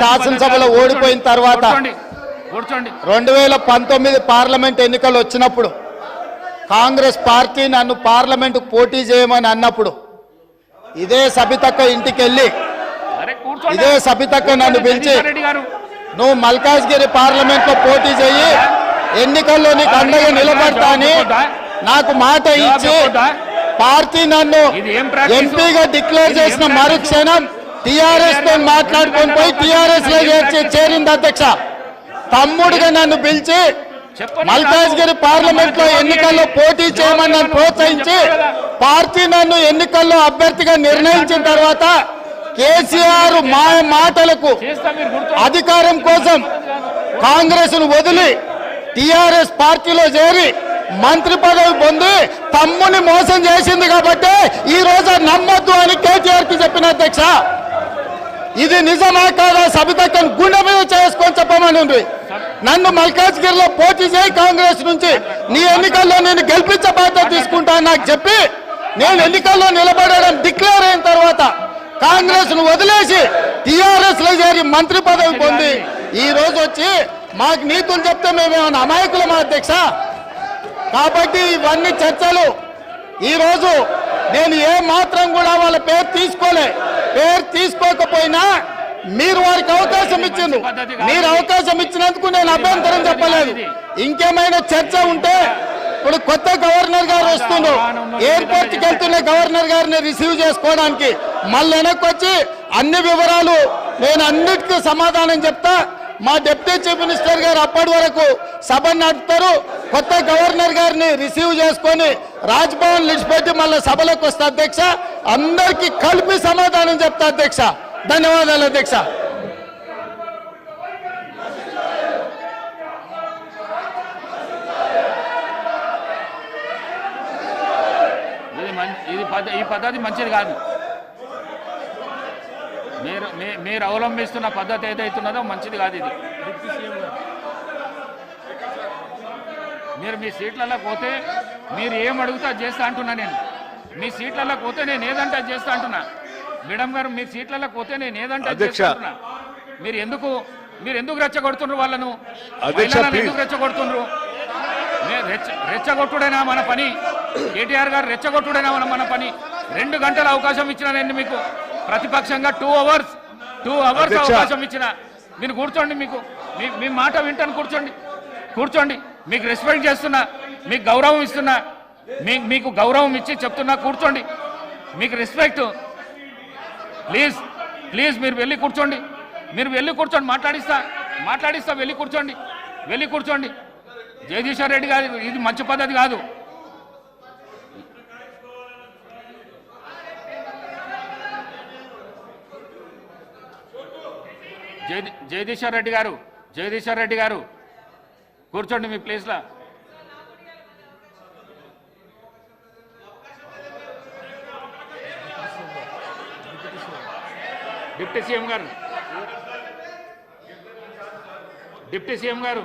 శాసనసభలో. ఓడిపోయిన తర్వాత రెండు వేల పంతొమ్మిది పార్లమెంట్ ఎన్నికలు వచ్చినప్పుడు కాంగ్రెస్ పార్టీ నన్ను పార్లమెంట్ పోటీ చేయమని అన్నప్పుడు ఇదే సబితక్క ఇంటికి వెళ్ళి ఇదే సబితక్క నన్ను పిలిచి నువ్వు మల్కాజ్గిరి పార్లమెంట్లో పోటీ చేయి ఎన్నికల్లో నీకు అండగా నిలబడతా అని నాకు మాట ఇచ్చి పార్టీ నన్ను? ఎంపీగా డిక్లేర్ చేసిన? మరుక్షణం టిఆర్ఎస్తో మాట్లాడుకొని పోయి టిఆర్ఎస్లో చేర్చి చేరింది అధ్యక్ష. తమ్ముడుగా నన్ను పిలిచి చెప్పండి మల్కాజ్గిరి పార్లమెంట్లో ఎన్నికల్లో పోటీ చేయమని నన్ను ప్రోత్సహించి పార్టీ నన్ను ఎన్నికల్లో అభ్యర్థిగా నిర్ణయించిన తర్వాత కేసీఆర్ మా మాటలకు అధికారం కోసం కాంగ్రెస్ను వదిలి టిఆర్ఎస్ పార్టీలో చేరి మంత్రి పదవి పొంది తమ్ముని మోసం చేసింది కాబట్టి ఈ రోజు నమ్మొద్దు అని కేటీఆర్కి చెప్పిన అధ్యక్ష. ఇది నిజమా కాదా సబితక్కను గుండె మీద చేసుకొని చెప్పమని ఉంది. నన్ను మల్కాజ్గిరిలో పోటీ చేయి కాంగ్రెస్ నుంచి. నీ ఎన్నికల్లో నేను గెలిపించే బాధ్యత తీసుకుంటా నాకు చెప్పి నేను ఎన్నికల్లో నిలబడడం డిక్లేర్ అయిన తర్వాత కాంగ్రెస్ను వదిలేసి టిఆర్ఎస్లో చేరి మంత్రి పదవి పొంది ఈ రోజు వచ్చి మాకు నీతులు చెప్తే మేమేమైనా అమాయకులమా అధ్యక్ష? కాబట్టి ఇవన్నీ చర్చలు. ఈరోజు నేను ఏ మాత్రం కూడా వాళ్ళ పేరు తీసుకోలే. పేరు తీసుకోకపోయినా మీరు వారికి అవకాశం ఇచ్చిండ్రు. మీరు అవకాశం ఇచ్చినందుకు నేను అభ్యంతరం చెప్పలేదు. ఇంకేమైనా చర్చ ఉంటే ఇప్పుడు కొత్త గవర్నర్ గారు వస్తున్నారు ఎయిర్పోర్ట్కి వెళ్తున్న గవర్నర్ గారిని రిసీవ్ చేసుకోవడానికి మళ్ళీ వెనక్కి వచ్చి అన్ని వివరాలు నేను అన్నిటికీ సమాధానం చెప్తా. మా డిప్యూటీ చీఫ్ మినిస్టర్ గారు అప్పటి వరకు సభ నడుపుతారు. కొత్త గవర్నర్ గారిని రిసీవ్ చేసుకొని రాజ్భవన్ విడిచిపెట్టి మళ్ళీ సభలోకి వస్తా అధ్యక్ష. అందరికీ కలిపి సమాధానం చెప్తా అధ్యక్ష. ధన్యవాదాలు అధ్యక్ష. ఇది ఈ పద్ధతి మంచిది కాదు. మీరు మీ- మీరు అవలంబిస్తున్న పద్ధతి ఏదైతున్నదో మంచిది కాదు ఇది. మీరు మీ సీట్లలో పోతే మీరు ఏం అడుగుతా చేస్తా అంటున్నా నేను. మీ సీట్లలో పోతే నేను ఏదంటే చేస్తా అంటున్నా. మేడం గారు మీ సీట్లలో పోతే నేను ఏదంటే. చేస్తా అంటున్నా. మీరు ఎందుకు మీరు ఎందుకు రెచ్చగొడుతుండ్రు వాళ్ళను? మహిళలను. ఎందుకు రెచ్చగొడుతుండ్రు మే- రెచ్చ రెచ్చగొట్టుడైనా మన పని? కేటీఆర్ గారు రెచ్చగొట్టుడైనా మన మన పని? రెండు గంటల అవకాశం ఇచ్చిన నేను మీకు. ప్రతిపక్షంగా టూ అవర్స్ టూ అవర్స్. అవకాశం ఇచ్చిన. మీరు కూర్చోండి మీకు. మీ మాట వింటాను కూర్చోండి. కూర్చోండి. మీకు రెస్పెక్ట్ చేస్తున్నా మీకు గౌరవం ఇస్తున్నా మీ మీకు గౌరవం ఇచ్చి చెప్తున్నా కూర్చోండి. మీకు రెస్పెక్ట్ ప్లీజ్ ప్లీజ్ మీరు వెళ్ళి కూర్చోండి. మీరు వెళ్ళి కూర్చోండి మాట్లాడిస్తా మాట్లాడిస్తా వెళ్ళి కూర్చోండి వెళ్ళి కూర్చోండి. జగదీశ్వర్ రెడ్డి గారు ఇది మంచి పద్ధతి కాదు. జగదీశ్వర్ రెడ్డి గారు జగదీశ్వర్ రెడ్డి గారు కూర్చోండి మీ ప్లేస్లో డిప్యూటీ సీఎం గారు. డిప్యూటీ సీఎం గారు.